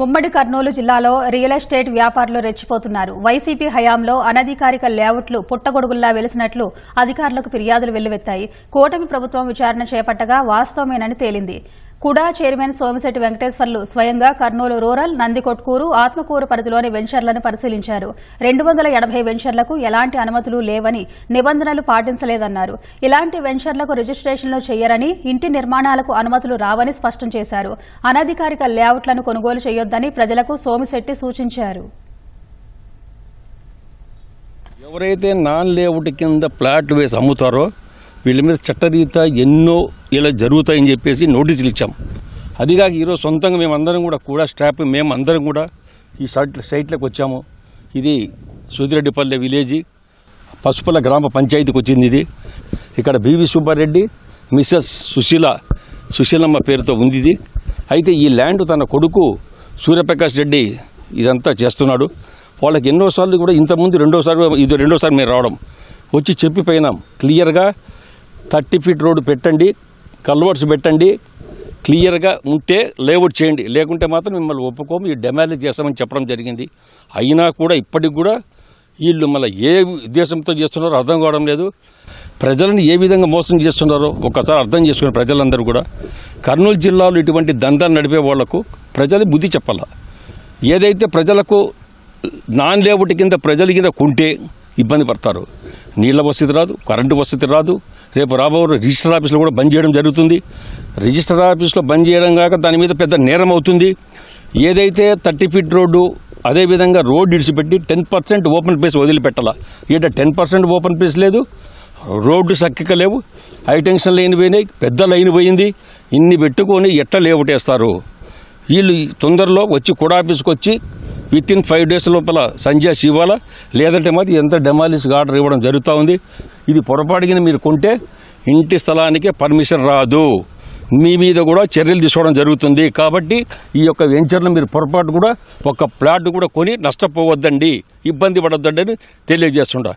ఉమ్మడి కర్నూలు జిల్లాలో real estate వ్యాపారులు రెచ్చిపోతున్నారు. వైసీపీ హయాంలో అనధికారిక లేఅవుట్లు పుట్టగొడుగుల్లా వెలిసినట్లు అధికారులకు ఫిర్యాదులు వెల్లువెత్తాయి. కూటమి ప్రభుత్వం విచారణ చేపట్టగా వాస్తవమేనని తేలింది. కుడా చైర్మన్ సోమిశెట్టి వెంకటేశ్వర్లు స్వయంగా కర్నూలు రూరల్ నందికొట్కూరు ఆత్మకూరు పరిధిలోని వెంచర్లను పరిశీలించారు. రెండు వందల ఎనభై వెంచర్లకు ఎలాంటి అనుమతులు లేవని నిబంధనలు పాటించలేదన్నారు. ఇలాంటి వెంచర్లకు రిజిస్ట్రేషన్లు చేయరని ఇంటి నిర్మాణాలకు అనుమతులు రావని స్పష్టం చేశారు. అనధికారిక లేఅవుట్లను కొనుగోలు చేయొద్దని ప్రజలకు సోమిశెట్టి సూచించారు. ఎవరైతే నాన్ లేఅవుట్ కింద ప్లాట్లు వేసి అమ్ముతారో వీళ్ళ మీద చట్టరీత్యా ఎన్నో ఇలా జరుగుతాయని చెప్పేసి నోటీసులు ఇచ్చాం. అదిగాక ఈరోజు సొంతంగా మేమందరం కూడా కూడా స్టాఫ్ మేమందరం కూడా ఈ సైట్ సైట్లకు వచ్చాము. ఇది సుదిరెడ్డిపల్లె విలేజ్ పసుపుల గ్రామ పంచాయతీకి వచ్చింది ఇది. ఇక్కడ బీవీ సుబ్బారెడ్డి మిస్సెస్ సుశీల సుశీలమ్మ పేరుతో ఉంది ఇది. అయితే ఈ ల్యాండ్ తన కొడుకు సూర్యప్రకాష్ రెడ్డి ఇదంతా చేస్తున్నాడు. వాళ్ళకి ఎన్నోసార్లు కూడా ఇంతకుముందు రెండోసారి ఇది రెండోసారి మేము రావడం. వచ్చి చెప్పిపోయినాం. క్లియర్గా థర్టీ ఫీట్ రోడ్డు పెట్టండి కల్వర్స్ పెట్టండి క్లియర్గా ఉంటే లేఅవుట్ చేయండి. లేకుంటే మాత్రం మిమ్మల్ని ఒప్పుకోము ఈ డెమాలేజ్ చేస్తామని చెప్పడం జరిగింది. అయినా కూడా ఇప్పటికి కూడా వీళ్ళు మళ్ళీ ఏ ఉద్దేశంతో చేస్తున్నారో అర్థం కావడం లేదు. ప్రజలను ఏ విధంగా మోసం చేస్తున్నారో ఒకసారి అర్థం చేసుకుని ప్రజలందరూ కూడా. కర్నూలు జిల్లాలో ఇటువంటి దందాలు నడిపే వాళ్ళకు ప్రజలు బుద్ధి చెప్పాల? ఏదైతే ప్రజలకు నాన్ లేఅవుట్ కింద ప్రజల కింద కొంటే ఇబ్బంది పడతారు. నీళ్ళ వసతి రాదు కరెంటు వసతి రాదు. రేపు రాబో రిజిస్టర్ ఆఫీస్లో కూడా బంద్ చేయడం జరుగుతుంది. రిజిస్టర్ ఆఫీసులో బంద్ చేయడం కాక దాని మీద పెద్ద నేరం అవుతుంది. ఏదైతే థర్టీ ఫీట్ రోడ్డు అదేవిధంగా రోడ్డు ఇడిచిపెట్టి టెన్ పర్సెంట్ ఓపెన్ ప్లేస్ వదిలిపెట్టాలా. ఈట టెన్ పర్సెంట్ ఓపెన్ ప్లేస్ లేదు. రోడ్డు సక్కిక లేవు. హై టెన్షన్ లైన్ పోయినాయి పెద్ద లైన్ పోయింది. ఇన్ని పెట్టుకొని ఎట్లా లేవుటేస్తారు? వీళ్ళు తొందరలో వచ్చి కూడా ఆఫీస్కి వచ్చి విత్ ఇన్ ఫైవ్ డేస్ లోపల సంజయ్ ఇవ్వాలా? లేదంటే మాత్రం ఎంత డెమాలిష్ ఆర్డర్ ఇవ్వడం జరుగుతూ ఉంది? ఇది పొరపాటుగా మీరు కొంటే ఇంటి స్థలానికే పర్మిషన్ రాదు. మీ మీద కూడా చర్యలు తీసుకోవడం జరుగుతుంది. కాబట్టి ఈ యొక్క వెంచర్ను మీరు పొరపాటు కూడా ఒక ప్లాట్ కూడా కొని నష్టపోవద్దండి. ఇబ్బంది పడొద్దండి అని తెలియజేస్తుండ